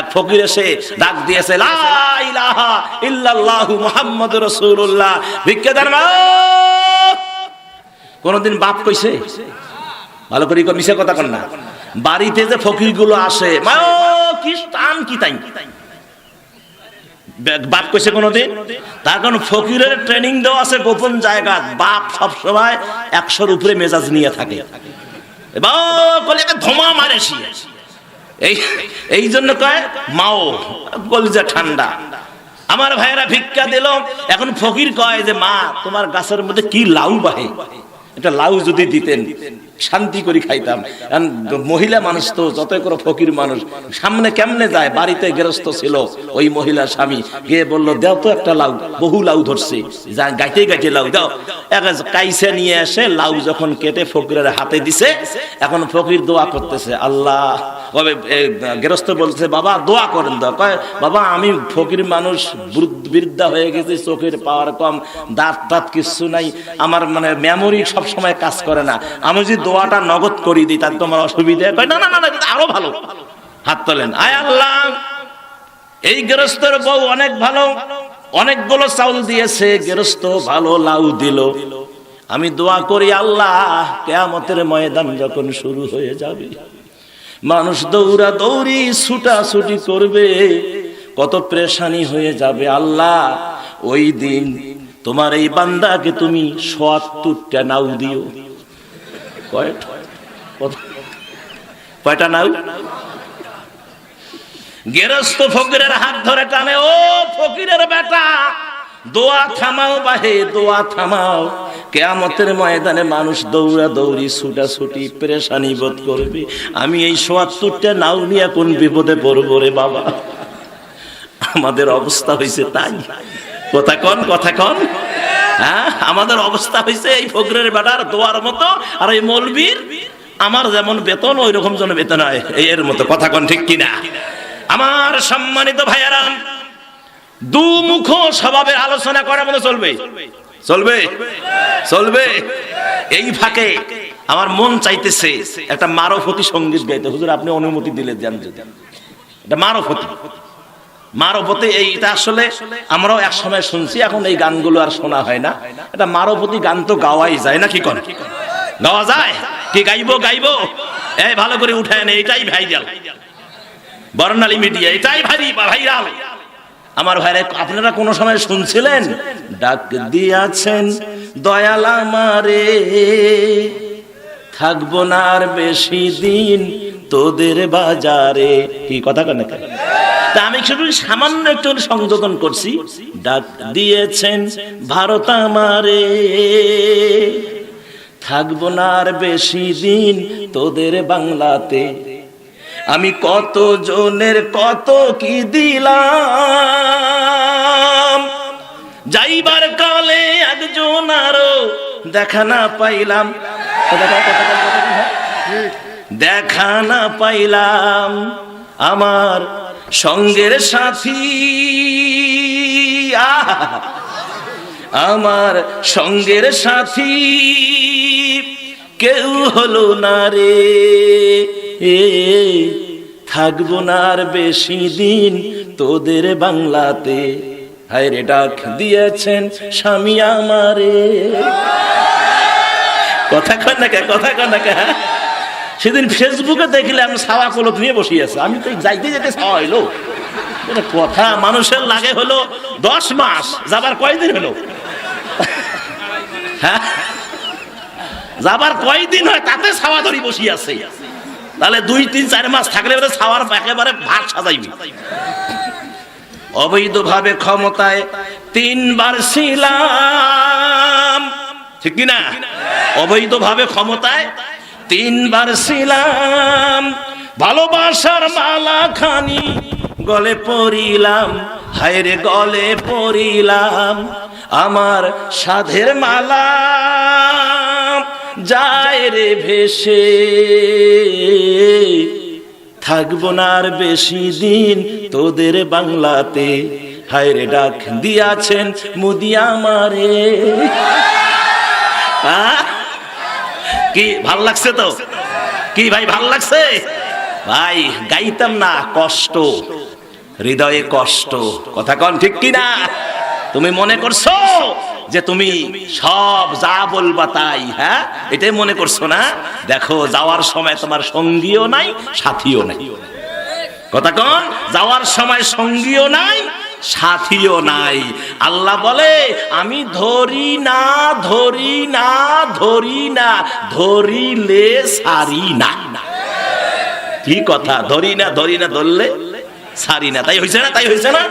এক ফকির এসে ডাক দিয়েছে, লা ইলাহা ইল্লাল্লাহু কোনদিন বাপ কইছে? ভালো করে মিশে কথা কন না। বাড়িতে যে ফকিরগুলো আসে বাপ কইছে কোনোদিন? তার কারণ ফকিরের ট্রেনিং দেওয়া আছে গোপন জায়গা। বাপ সব সময় একশোর উপরে মেজাজ নিয়ে থাকে। একে মারে। এই এই জন্য কয়, মাও, কলিজা ঠান্ডা। আমার ভাইয়েরা ভিক্ষা দিল, এখন ফকির কয় যে, মা, তোমার গাছের মধ্যে কি লাউ বাহে? এটা লাউ যদি দিতেন, শান্তি করে খাইতাম। মহিলা মানুষ তো, যতই করে ফকির মানুষ, সামনে কেমনে যায়? বাড়িতে গেরস্ত ছিল, ওই মহিলা স্বামী গিয়ে বলল, দেও তো একটা লাউ, বহু লাউ ধরছে। গাইতে গাইতে লাউ, দাও। কাইসে নিয়ে এসে লাউ যখন কেটে ফকিরের হাতে দিছে, এখন ফকির দোয়া করতেছে, আল্লাহ কবে গেরস্ত বলছে, বাবা, দোয়া করেন দোয়া কয়, বাবা, আমি ফকির মানুষ বৃদ্ধা হয়ে গেছি, চোখের পাওয়ার কম, দাঁত টাত কিছু নাই, আমার মানে মেমোরি সব সময় কাজ করে না। আমি যদি দোয়াটা নগদ করি দিই তার তোমার অসুবিধা কয়, না না না আরও ভালো। হাত তোলেন। আয় আল্লাহ, এই গৃহস্থের বউ অনেক ভালো, অনেকগুলো চাউল দিয়েছে, গেরস্ত ভালো লাউ দিল। আমি দোয়া করি আল্লাহ, কেয়ামতের ময়দান যখন শুরু হয়ে যাবে। মানুষ দৌড়া দৌড়ি ছুটা ছুটি করবে, কত প্রেশানি হয়ে যাবে আল্লাহ। ওই দিন তোমার এই বান্দাকে তুমি সত্তরটা নাও দিও। কয়টা? নাও? গেরস্ত ফকিরের হাত ধরে টানে ও ফকিরের বেটা, দোয়া থামাও বাহে, দোয়া থামাও। কেয়ামতের ময়দানে মানুষ দৌড়া দৌড়ি ছুটা ছুটি পেরেশানি বোধ করবে। আমি এই সোয়াত্তরটা নাও নিয়ে কোন বিপদে পড়ব রে বাবা? আমাদের অবস্থা হয়েছে তাই। কথা কন কথা কন। হ্যাঁ আমাদের অবস্থা হয়েছে এই ফকরের বেটার দোয়ার মতো আর এই মলবির। আমার যেমন বেতন ওই রকম যেন বেতন হয়। এর মতো কথা কন ঠিক কিনা? আমার সম্মানিত ভাইয়ারা, দুমুখ স্বভাবের আলোচনা করার মতো চলবে। চলবে? চলবে? এই ফাঁকে আমার মন চাইতেছে একটা মারফতি সংগীত গাইতে। হুজুর, আপনি অনুমতি দিলে দেন যদি। এটা মারফতি। মারফতি এইটা আসলে আমরাও এক সময় শুনছি, এখন এই গানগুলো আর শোনা হয় না। এটা মারফতি গান তো গাওয়াই যায় না কি কর গাওয়া যায়? কি গাইবো গাইবো? এই ভালো করে উঠায় না, এটাই ভাইরাল। বর্ণালী মিডিয়া, এটাই ভাইরাল। আমার ভাইরা, আপনারা কোনো সময় শুনছিলেন? ডাক দিয়াছেন, দয়াল আমারে, থাকব না আর বেশি দিন তোদের বাজারে। কি কথা কেন তা আমি শুধু সামান্য একটু সংযোজন করছি। ডাক দিয়েছেন, ভারত আমারে, থাকব না আর বেশি দিন তোদের বাংলাতে। আমি কত জনের কত কি দিলাম? যাইবার কালে একজন আরও দেখা না পাইলাম। দেখা না পাইলাম আমার সঙ্গের সাথী। আমার সঙ্গের সাথী। কেউ হলো না রে। থাকব না আর বেশি দিন তোদের বাংলাতে। হায় রে ডাক দিয়েছেন স্বামী আমারে। কথা কন না কথা কন না হ্যাঁ? সেদিন ফেসবুকে দেখলাম সাওয়া কলক নিয়ে বসিয়েছে। আমি তো যাইতে যেতে সাওয়া হইল। কথা মানুষের লাগে হলো দশ মাস, যাবার কয়দিন হলো? হ্যাঁ? যাবার কয়দিন হয় তাতে ছাওয়া ধরি বসি আছে তাহলে দুই, তিন, চার মাস থাকলে এবারে ছাওয়ার একেবারে ভাত সাজাইবি। অবৈধভাবে ক্ষমতায় তিনবার ছিলাম। ঠিক কিনা? অবৈধভাবে ক্ষমতায় তিনবার ছিলাম। ভালোবাসার মালা খানি গলে পড়িলাম, হায়রে গলে পড়িলাম, আমার সাধের মালা। যায় রে ভেসে। থাকব না আর বেশি দিন তোদের বাংলাতে। হায় রে ডাক দিয়াছেন মুদি আমারে। আহ? কি, ভালো লাগছে তো? কি ভাই, ভালো লাগছে? ভাই, গাইতাম না, কষ্ট। হৃদয়ে কষ্ট। কথা কন ঠিক কি না তুমি মনে করছ? যে তুমি সব যা বলবা তাই হ্যাঁ? এটাই মনে করছ না? দেখো, যাওয়ার সময় তোমার সঙ্গীও নাই, সাথীও নাই। কথা কন, যাওয়ার সময় সঙ্গীও নাই, সাথীও নাই। আল্লাহ বলে, আমি ধরি না ধরি না ধরি না, ধরিলে সারি না। কি কথা? ধরি না ধরি না, ধরলে সারি না। তাই হয়েছে না? তাই হয়েছে না?